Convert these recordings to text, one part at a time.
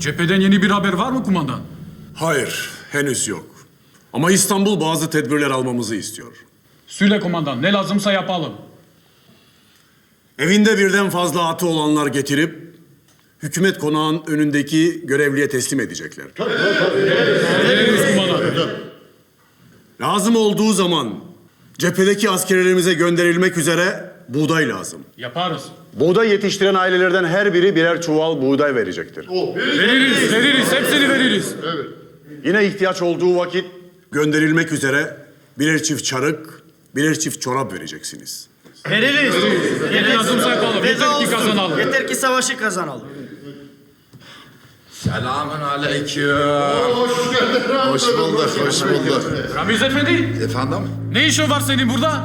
Cepheden yeni bir haber var mı kumandan? Hayır, henüz yok. Ama İstanbul bazı tedbirler almamızı istiyor. Söyle kumandan ne lazımsa yapalım. Evinde birden fazla atı olanlar getirip hükümet konağın önündeki görevliye teslim edecekler. Veririz kumandan. Lazım olduğu zaman cephedeki askerlerimize gönderilmek üzere buğday lazım. Yaparız. Buğday yetiştiren ailelerden her biri birer çuval buğday verecektir. Veririz, veririz. Hepsini veririz. Yine ihtiyaç olduğu vakit gönderilmek üzere birer çift çarık, birer çift çorap vereceksiniz. Veririz. Ne lazımsa yapalım. Yeter ki kazanalım. Yeter ki savaşı kazanalım. Selamun aleyküm. Hoş bulduk, hoş bulduk. Ramiz Efendi, Efendim? ne işin var senin burada?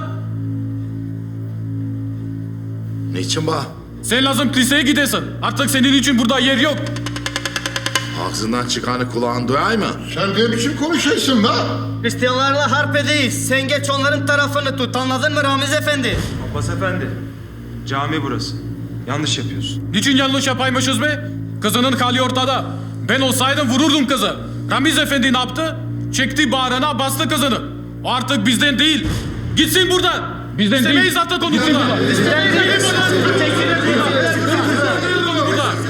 Niçin ba? Sen lazım liseye gidesin. Artık senin için burada yer yok. Ağzından çıkanı kulağın duyay mı? Sen ne biçim konuşuyorsun be? Hristiyanlarla harp edeyiz. Sen geç onların tarafını tut. Anladın mı Ramiz Efendi? Abbas Efendi, cami burası. Yanlış yapıyorsun. Niçin yanlış yapaymışız be? Kızının hali ortada. Ben olsaydım vururdum kızı. Ramiz Efendi ne yaptı? Çekti bağrına bastı kızını. O artık bizden değil. Gitsin buradan. Bizden İstemeyiz artık onu buradan.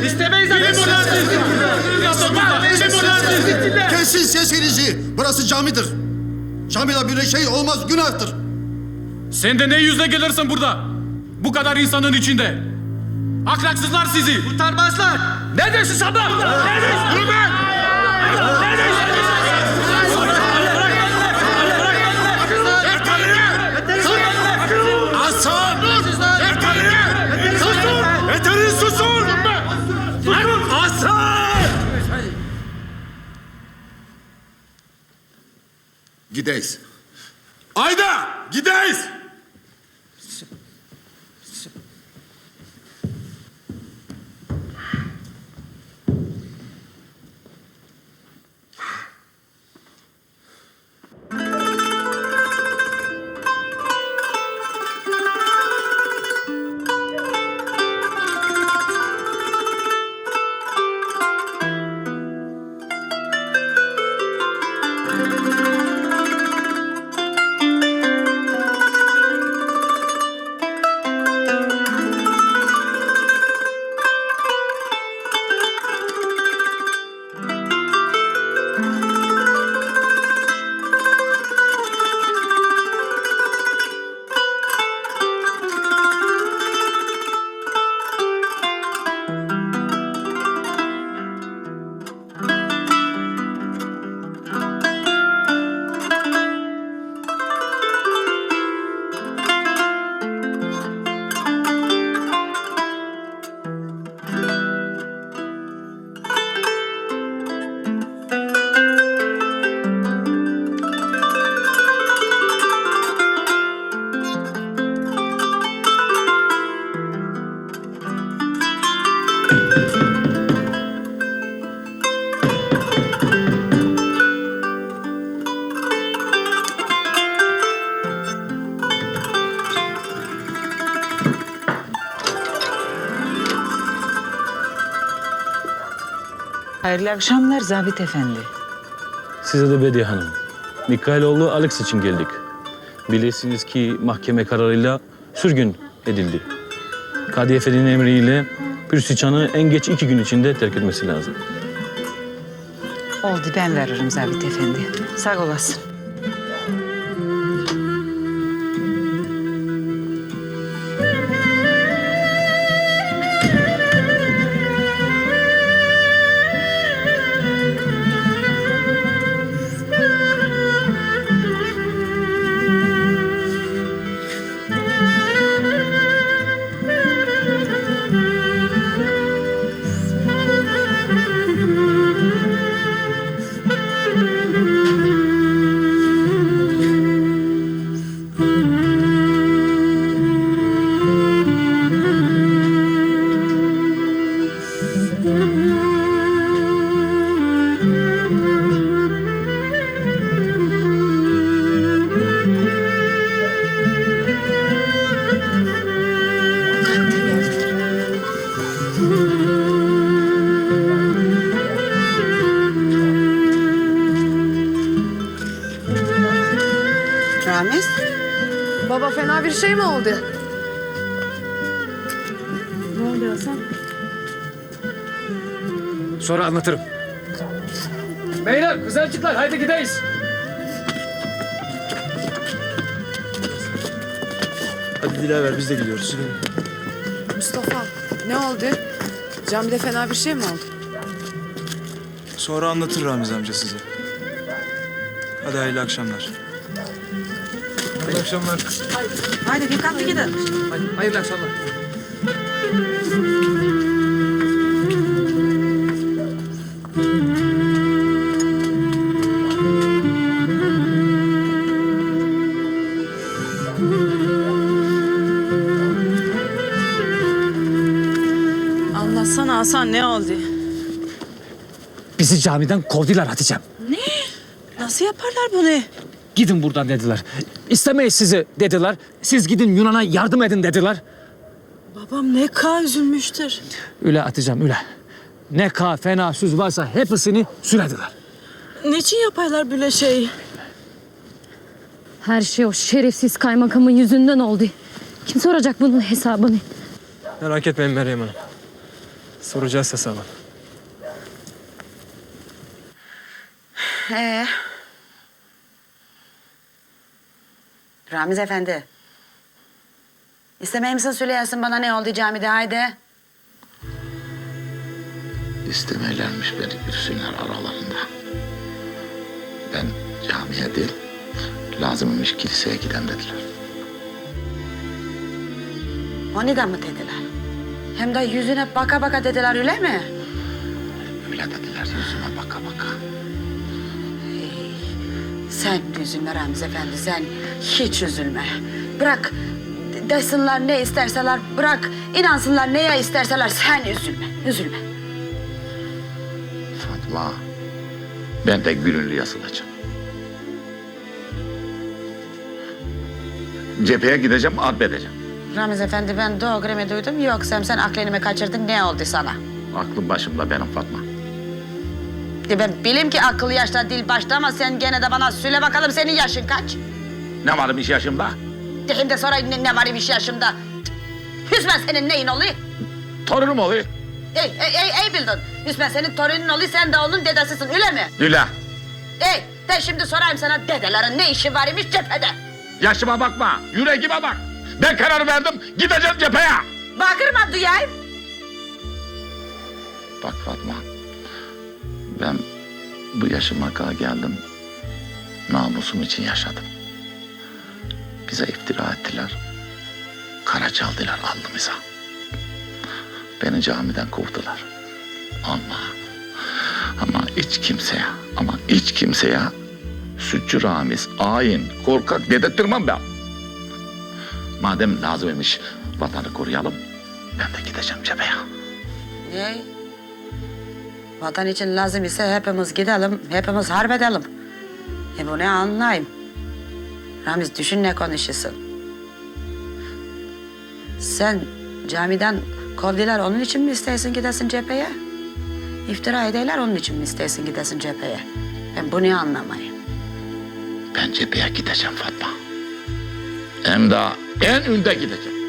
İstemeyiz İstemeyiz buradan. Kesin sesinizi. Burası camidir. Camide bir şey olmaz günahtır. Sen de ne yüzle gelirsin burada? Bu kadar insanın içinde. Ahlaksızlar sizi. Utanmazlar. Ne diyorsun sen lan? Ne diyorsun? Yürü be! Ne diyorsun? Hasan! Yeterin susun! Hasan! Gideyiz. Ayda gideyiz. Hayırlı akşamlar Zabit Efendi. Size de Bediye Hanım. Mikhailoğlu Alex için geldik. Bilirsiniz ki mahkeme kararıyla sürgün edildi. Kadi Efendi'nin emriyle Pürsüçan'ı en geç iki gün içinde terk etmesi lazım. Oldu ben veririm Zabit Efendi. Sağ olasın. Baba fena bir şey mi oldu? Ne oldu Hasan? Sonra anlatırım. Beyler, kızarcıklar haydi gideyiz. Hadi Dilaver biz de gidiyoruz. Mustafa ne oldu? Camide fena bir şey mi oldu? Sonra anlatır Ramiz amca size. Hadi hayırlı akşamlar. Hayırlı akşamlar. Haydi dikkatli gidin. Hadi, hayırlı akşamlar. Anlatsana Hasan ne oldu? Bizi camiden kovdular Hatice'm. Nasıl yaparlar bunu? Gidin buradan dediler. İstemeyiz sizi dediler. Siz gidin Yunan'a yardım edin dediler. Babam ne kadar üzülmüştür. Üle Hatice'm üle. Ne ka fena söz varsa hepsini sürediler. Niçin yaparlar böyle şey? Her şey o şerefsiz kaymakamın yüzünden oldu. Kim soracak bunun hesabını? Merak etmeyin Meryem Hanım. Soracağız hesabı. Ee? Ramiz Efendi. İstemeyim misin söyleyesin bana ne oldu camide haydi. İstemelermiş beni girsinler aralarında. Ben camiye değil, lazımmış kiliseye giden dediler. O neden mi dediler? Hem de yüzüne baka baka dediler öyle mi? Öyle dediler yüzüme baka baka. Sen üzülme Ramiz Efendi sen hiç üzülme. Bırak desinler ne isterseler bırak inansınlar neye isterseler sen üzülme üzülme. Fatma, ben de gönüllü yazılacağım. Cepheye gideceğim, edeceğim. Ramiz Efendi ben doğru duydum yoksa sen aklını mı kaçırdın ne oldu sana? Aklım başımda benim Fatma. Ben bileyim ki akıl yaşta dil başta ama sen gene de bana söyle bakalım senin yaşın kaç? Ne varmış yaşımda? De Hem de sonra ne, ne var imiş yaşımda? Hüsmen senin neyin oluyor? Torunum oluyor. Ey, ey, ey, ey bildin. Hüsmen senin torunun oluyor sen de onun dedesisin öyle mi? Düla, Ey de şimdi sorayım sana dedelerin ne işi var imiş cephede? yaşıma bakma, yüreğime bak. Ben karar verdim, gideceğim cepheye. Bakırma duyayım. Bak Fatma, ben bu yaşıma kadar geldim. Namusum için yaşadım. Bize iftira ettiler. Kara çaldılar alnımıza. Beni camiden kovdular. Ama, ama hiç kimseye, ama hiç kimseye sütçü Ramiz, ayin, korkak dedirttirmem ben. Madem lazım imiş vatanı koruyalım, ben de gideceğim cepheye. Ne? Vatan için lazım ise hepimiz gidelim, hepimiz harp edelim. E bu ne anlayayım? Ramiz düşün ne konuşuyorsun? Sen camiden kovdular onun için mi isteyesin gidesin cepheye? İftira ederler onun için mi isteyesin gidesin cepheye? Ben bunu anlamayayım. Ben cepheye gideceğim Fatma. Hem de en önde gideceğim.